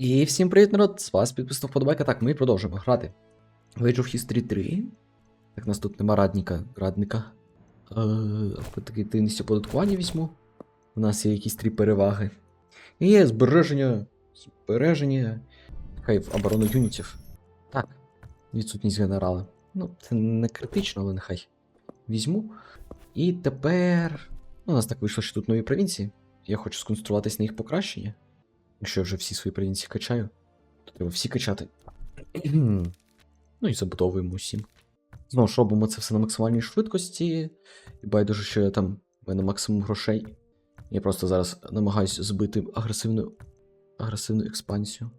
І всім привіт, народ! З вас підписав вподобайка. Так, ми продовжуємо грати. в Age of History 3. Так, нас тут нема радника. радника. Е, такий тинність оподаткування візьму. У нас є якісь три переваги. І є збереження. Збереження. Хай в оборону юнітів. Так. Відсутність генерала. Ну, це не критично, але нехай. Візьму. І тепер. Ну, у нас так вийшло, що тут нові провінції. Я хочу сконцентруватись на їх покращення. Якщо я вже всі свої провінції качаю, то треба всі качати. ну і забудовуємо усім. Знову ж робимо це все на максимальній швидкості. І байдуже, що я там в мене максимум грошей. Я просто зараз намагаюся збити агресивну агресивну експансію.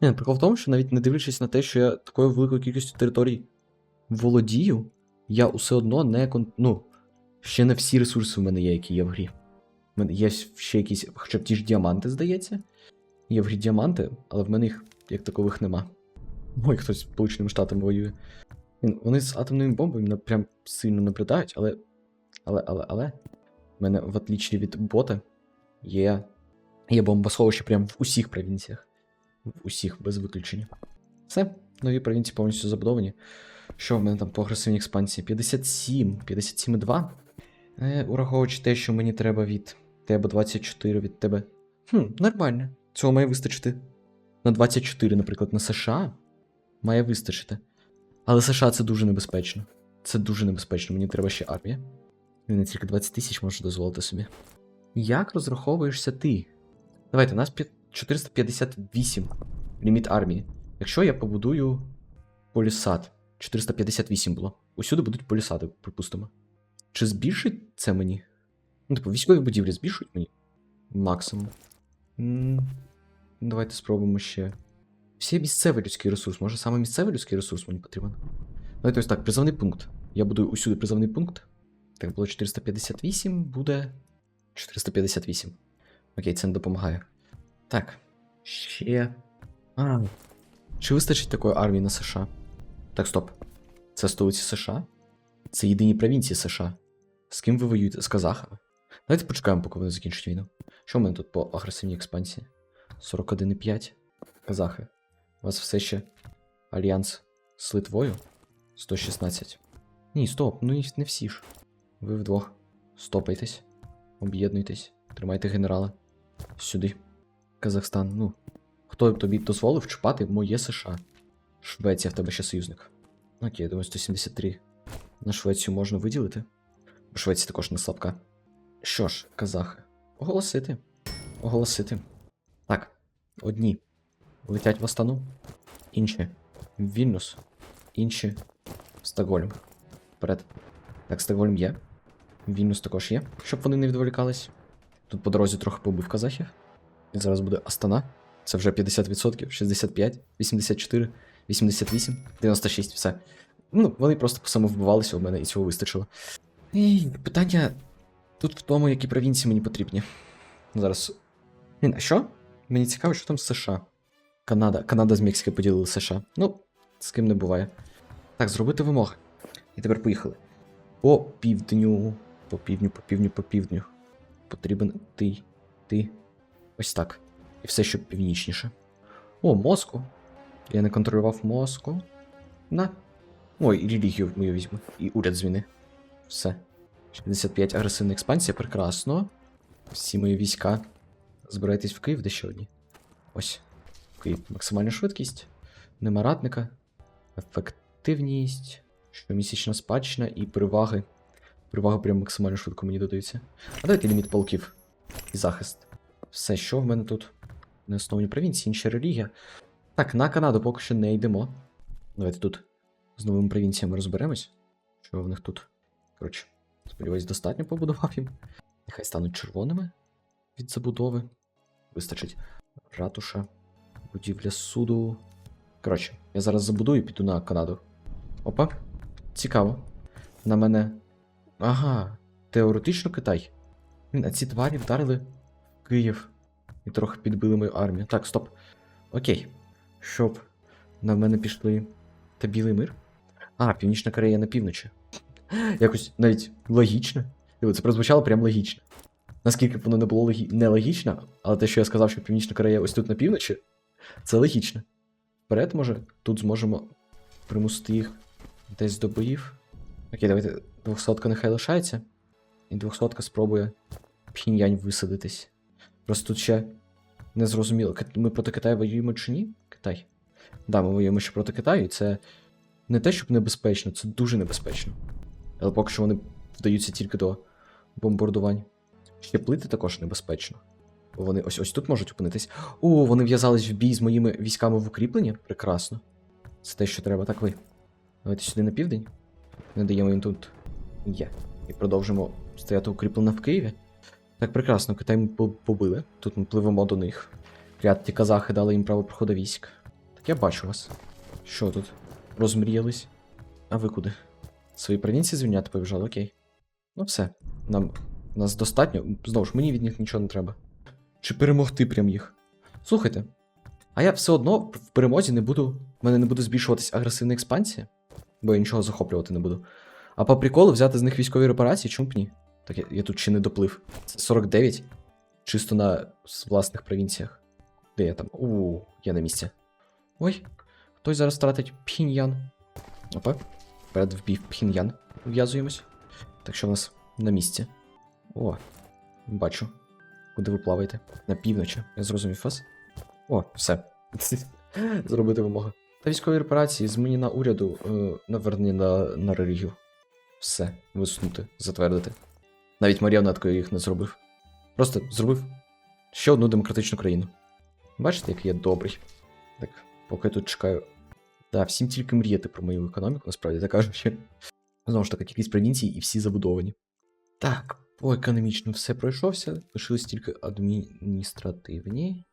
Ні, прикол в тому, що навіть не дивлячись на те, що я такою великою кількістю територій володію, я усе одно не кон... Ну, ще не всі ресурси в мене є, які є в грі. У мене є ще якісь, хоча б ті ж діаманти, здається. Є в грі діаманти, але в мене їх як такових нема. Ой, хтось з Сполученими Штатами воює. Вони з атомними бомбами прям сильно наблюдають, але. Але, але, але. В мене, в отличі від бота, є. Є бомбосховище прям в усіх провінціях. В усіх, без виключення. Все, нові провінції повністю забудовані. Що в мене там по агресивній експансії? 57, 57,2. Е, ураховуючи те, що мені треба від тебе 24, від тебе. Хм, нормально. Цього має вистачити. На 24, наприклад, на США має вистачити. Але США це дуже небезпечно. Це дуже небезпечно, мені треба ще армія. Не тільки 20 тисяч можу дозволити собі. Як розраховуєшся ти? Давайте, у нас 458 ліміт армії. Якщо я побудую полісад, 458 було. Усюди будуть полісади, припустимо. Чи збільшить це мені? Ну, типу, військові будівлі збільшують мені? Максимум. Давайте спробуємо ще. Всі місцевий людський ресурс. Може саме місцевий людський ресурс мені потрібен? Давайте ось так, призовний пункт. Я буду усюди призовний пункт. Так, було 458, буде 458. Окей, це не допомагає. Так. Ще. А. Чи вистачить такої армії на США? Так, стоп. Це столиці США? Це єдині провінції США. З ким ви воюєте? З казахами? Давайте почекаємо, поки вони закінчать війну. Що в мене тут по агресивній експансії? 41,5. Казахи. У вас все ще альянс з Литвою? 116. Ні, стоп, ну не всі ж. Ви вдвох. Стопайтесь. Об'єднуйтесь. Тримайте генерала. Сюди. Казахстан, ну. Хто тобі дозволив чіпати моє США? Швеція в тебе ще союзник. Окей, думаю, 173. На Швецію можна виділити. Бо Швеція також не слабка. Що ж, казахи, оголосити. Оголосити. Так, одні летять в Астану, інші в Вільнюс, інші в Стокгольм. Вперед. Так, Стокгольм є. Вільнюс також є, щоб вони не відволікались. Тут по дорозі трохи побив казахів. І зараз буде Астана. Це вже 50%, 65, 84, 88, 96, все. Ну, вони просто самовбивалися у мене і цього вистачило. І питання тут в тому, які провінції мені потрібні. Зараз. Блін, а що? Мені цікаво, що там США. Канада. Канада з Мексики поділили США. Ну, з ким не буває. Так, зробити вимоги. І тепер поїхали. По півдню. По півдню, по півдню, по півдню. Потрібен ти. Ти. Ось так. І все, що північніше. О, мозку. Я не контролював мозку. На. Ой, і релігію мою візьму. І уряд зміни. Все. 65 агресивна експансія, прекрасно. Всі мої війська. Збирайтесь в Київ, де ще одні. Ось. Київ. Максимальна швидкість. Нема радника. Ефективність. Щомісячна спадщина і переваги. Переваги прям максимально швидко мені додаються. А давайте ліміт полків. І захист. Все, що в мене тут? Не основні провінції, інша релігія. Так, на Канаду поки що не йдемо. Давайте тут з новими провінціями розберемось. Що в них тут? Коротше, сподіваюсь, достатньо побудував їм. Нехай стануть червоними від забудови. Вистачить. Ратуша, будівля суду. Коротше, я зараз забудую і піду на Канаду. Опа. Цікаво. На мене. Ага, теоретично Китай. А ці тварі вдарили в Київ і трохи підбили мою армію. Так, стоп. Окей. Щоб на мене пішли. Та білий мир? А, Північна Корея на півночі. Якось навіть логічно. Це прозвучало прям логічно. Наскільки б воно не було логі... нелогічно, але те, що я сказав, що Північна Корея ось тут на півночі, Це логічно. Вперед, може, тут зможемо примусити їх десь до боїв. Окей, давайте 200 нехай лишається. І 200 спробує пхіньянь висадитись. Просто тут ще не зрозуміло, ми проти Китаю воюємо чи ні? Китай. Да, ми воюємо ще проти Китаю, і це не те, щоб небезпечно, це дуже небезпечно. Але поки що вони вдаються тільки до бомбардувань. Ще плити також небезпечно. Вони ось ось тут можуть опинитись. О, вони в'язались в бій з моїми військами в укріплення. Прекрасно. Це те, що треба. Так ви. Давайте сюди на південь. Не даємо їм тут. Є. І продовжимо стояти укріплено в Києві. Так, прекрасно, Китай ми побили. Тут ми пливемо до них. Ряд казахи дали їм право проходу військ. Так я бачу вас. Що тут? Розмріялись? А ви куди? Свої провінції звільняти побіжали, окей. Ну все. Нам нас достатньо. Знову ж, мені від них нічого не треба. Чи перемогти прям їх? Слухайте. А я все одно в перемозі не буду. В мене не буде збільшуватись агресивна експансія, бо я нічого захоплювати не буду. А по приколу взяти з них військові репарації, чому б ні? Так я, я тут ще не доплив. Це 49. Чисто на власних провінціях. Де я там? У, я на місці. Ой, хтось зараз втратить Пхіньян. Опа. Перед вбів Пхіньян. В'язуємось. Так що в нас на місці. О, бачу. Куди ви плаваєте? На півночі. Я зрозумів вас. О, все. Зробити вимога. Та військові репарації, зміна уряду, е, навернення на, на релігію. Все, висунути, затвердити. Навіть маріонеткою їх не зробив. Просто зробив ще одну демократичну країну. Бачите, який я добрий. Так, поки я тут чекаю. Да, всім тільки мріяти про мою економіку, насправді так кажучи. Знову ж таки, кількість провінцій і всі забудовані. Так, по економічно все пройшовся. Лишились тільки адміністративні,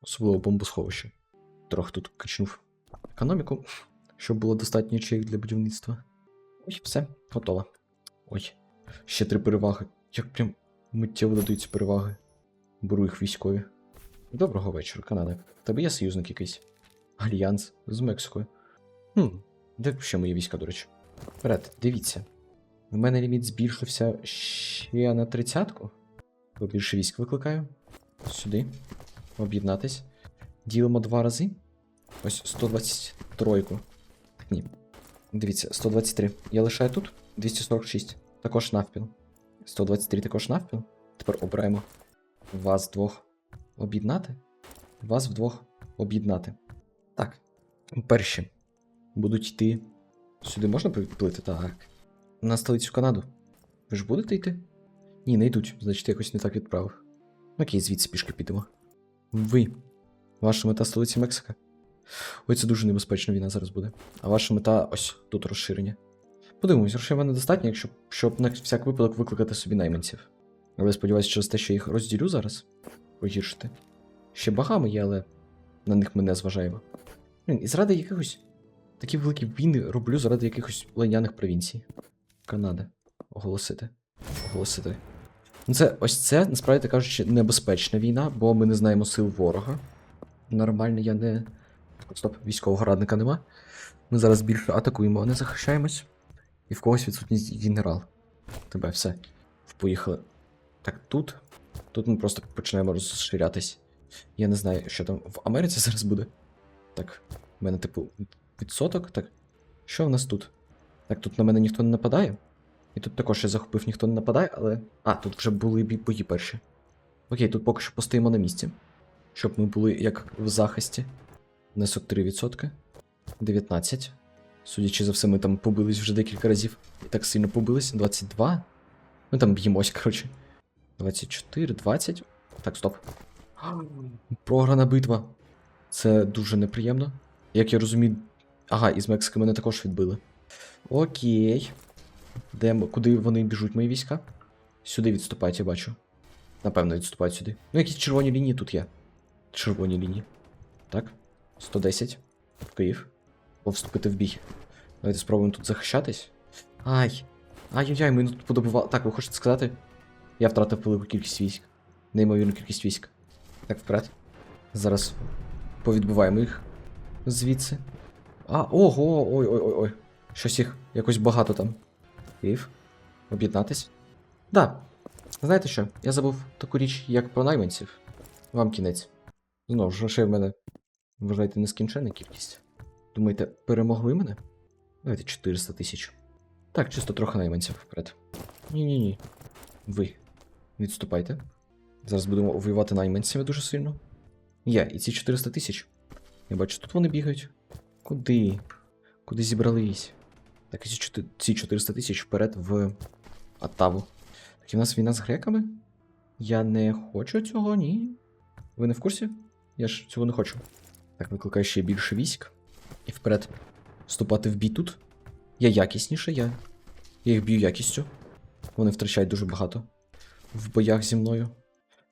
особливо бомбосховище. Трохи тут качнув економіку, щоб було достатньо ячеїв для будівництва. Ой, все, готово. Ой, ще три переваги. Як прям миттєво додаються переваги. Беру їх військові. Доброго вечора, Канада. Тебе є союзник якийсь? Альянс з Мексикою. Хм, де ще мої війська, до речі? Вперед, дивіться. В мене ліміт збільшився ще на тридцятку. Бо більше військ викликаю. Сюди. Об'єднатись. Ділимо два рази. Ось 123. Так, ні. Дивіться, 123. Я лишаю тут. 246. Також навпіл. 123 також навпіл. Тепер обираємо вас двох об'єднати. Вас вдвох об'єднати. Так. Перші будуть йти. Сюди можна приплити? Так. На столицю Канаду. Ви ж будете йти? Ні, не йдуть, значить, якось не так відправив. Окей, звідси пішки підемо. Ви. Ваша мета столиці Мексика? Ой, це дуже небезпечна війна зараз буде. А ваша мета ось тут розширення. Подивимось, грошей в мене достатньо, якщо, щоб на всяк випадок викликати собі найманців. Але сподіваюся, через те, що їх розділю зараз, погіршити. Ще багами є, але на них ми не зважаємо. І заради якихось такі великі війни роблю заради якихось лайняних провінцій. Канада. Оголосити. Оголосити. Ну це ось це, насправді кажучи, небезпечна війна, бо ми не знаємо сил ворога. Нормально, я не. Стоп, військового радника нема. Ми зараз більше атакуємо, а не захищаємось. І в когось відсутність генерал. Тебе все. Поїхали. Так, тут. Тут ми просто починаємо розширятись. Я не знаю, що там в Америці зараз буде. Так, в мене, типу, відсоток. Так. Що в нас тут? Так, тут на мене ніхто не нападає. І тут також я захопив, ніхто не нападає, але. А, тут вже були бої перші. Окей, тут поки що постоїмо на місці. Щоб ми були як в захисті. Внесок 3%. 19. Судячи за все, ми там побились вже декілька разів. І так сильно побились. 22. Ми там б'ємось, коротше. 24, 20. Так, стоп. Програна битва. Це дуже неприємно. Як я розумію. Ага, із Мексики мене також відбили. Окей. Де, куди вони біжуть, мої війська? Сюди відступають, я бачу. Напевно, відступають сюди. Ну, якісь червоні лінії тут є. Червоні лінії. Так. 110. В Київ. Повступити в бій. Давайте спробуємо тут захищатись. Ай. Ай-яй-яй, ми тут подобували. Так, ви хочете сказати? Я втратив велику кількість військ. Неймовірну кількість військ. Так, вперед. Зараз повідбиваємо їх звідси. А, ого, ой-ой-ой-ой. Щось їх якось багато там. Київ. Об'єднатись. Да. Знаєте що? Я забув таку річ, як про найманців. Вам кінець. Знову ж, грошей в мене Вважаєте нескінченна кількість. Думаєте, перемогли мене? Давайте 400 тисяч. Так, чисто трохи найманців вперед. Ні-ні-ні. Ви. Відступайте. Зараз будемо воювати найманцями дуже сильно. Я, і ці 400 тисяч. Я бачу, тут вони бігають. Куди? Куди зібрались? Так, і ці 400 тисяч вперед в Атаву. Так і в нас війна з греками? Я не хочу цього, ні. Ви не в курсі? Я ж цього не хочу. Так, викликаю ще більше військ. І вперед. Вступати в бій тут. Я якісніше, я. Я їх б'ю якістю. Вони втрачають дуже багато. В боях зі мною.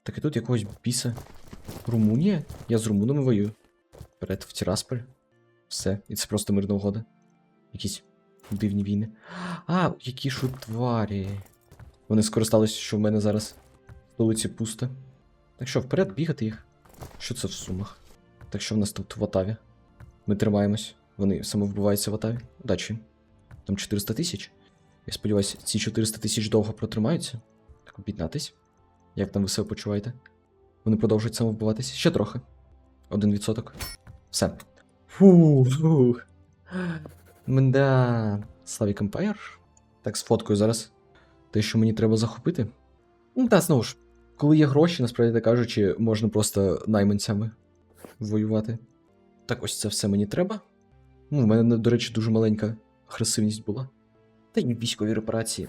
Так і тут якогось біса. Румунія? Я з румунами воюю. Вперед в Тірасполь. Все. І це просто мирна угода. Якісь дивні війни. А, які ж от тварі. Вони скористалися, що в мене зараз в столиці пусто. Так що, вперед бігати їх. Що це в сумах? Так що в нас тут в Отаві? Ми тримаємось. Вони самовбиваються в Отаві. Удачі. Там 400 тисяч. Я сподіваюся, ці 400 тисяч довго протримаються. Так об'єднатись. Як там ви себе почуваєте? Вони продовжують самовбиватися? Ще трохи. Один відсоток. Все. Фу, фух. Мда. Славік Емпайр. Так, сфоткаю зараз. Те, що мені треба захопити. Ну, та знову ж, коли є гроші, насправді так кажучи, можна просто найманцями воювати. Так, ось це все мені треба. Ну, в мене, до речі, дуже маленька агресивність була. Та й військові репарації.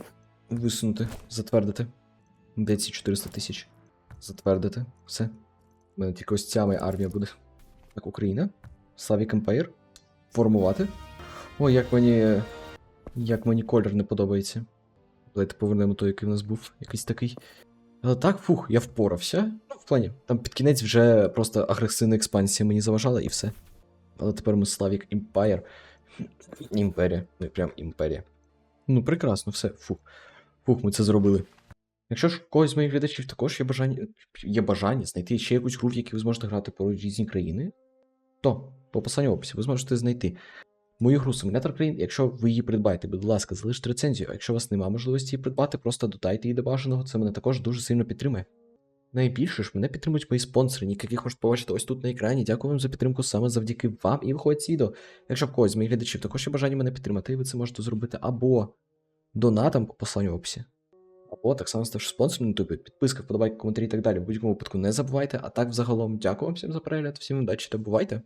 Висунути, затвердити. Де ці 400 тисяч? Затвердити. Все. У мене тільки ось ця моя армія буде. Так, Україна. Славік Емпайр. Формувати. Ой, як мені. Як мені колір не подобається. Давайте повернемо той, який в нас був, якийсь такий. Але так, фух, я впорався. Ну, в плані, там під кінець вже просто агресивна експансія мені заважала і все. Але тепер ми Славік Імпайр. Імперія. Ну, прям імперія. Ну, прекрасно, все. Фух. Фух, ми це зробили. Якщо ж когось з моїх глядачів також є бажання, є бажання знайти ще якусь гру, в якій ви зможете грати про різні країни, то по посиланню описі ви зможете знайти мою гру Симулятор країн. Якщо ви її придбаєте, будь ласка, залиште рецензію. А якщо у вас немає можливості її придбати, просто додайте її до бажаного. Це мене також дуже сильно підтримує. Найбільше ж мене підтримують мої спонсори, яких можете побачити ось тут на екрані. Дякую вам за підтримку саме завдяки вам і виходить ці відео. Якщо в когось з моїх глядачів також є бажання мене підтримати, ви це можете зробити або донатом по посиланню в описі. Або так само ставши спонсором на ютубі, підписка, вподобайки, коментарі і так далі. В будь-якому випадку не забувайте. А так, взагалом, дякую вам всім за перегляд, всім удачі та бувайте!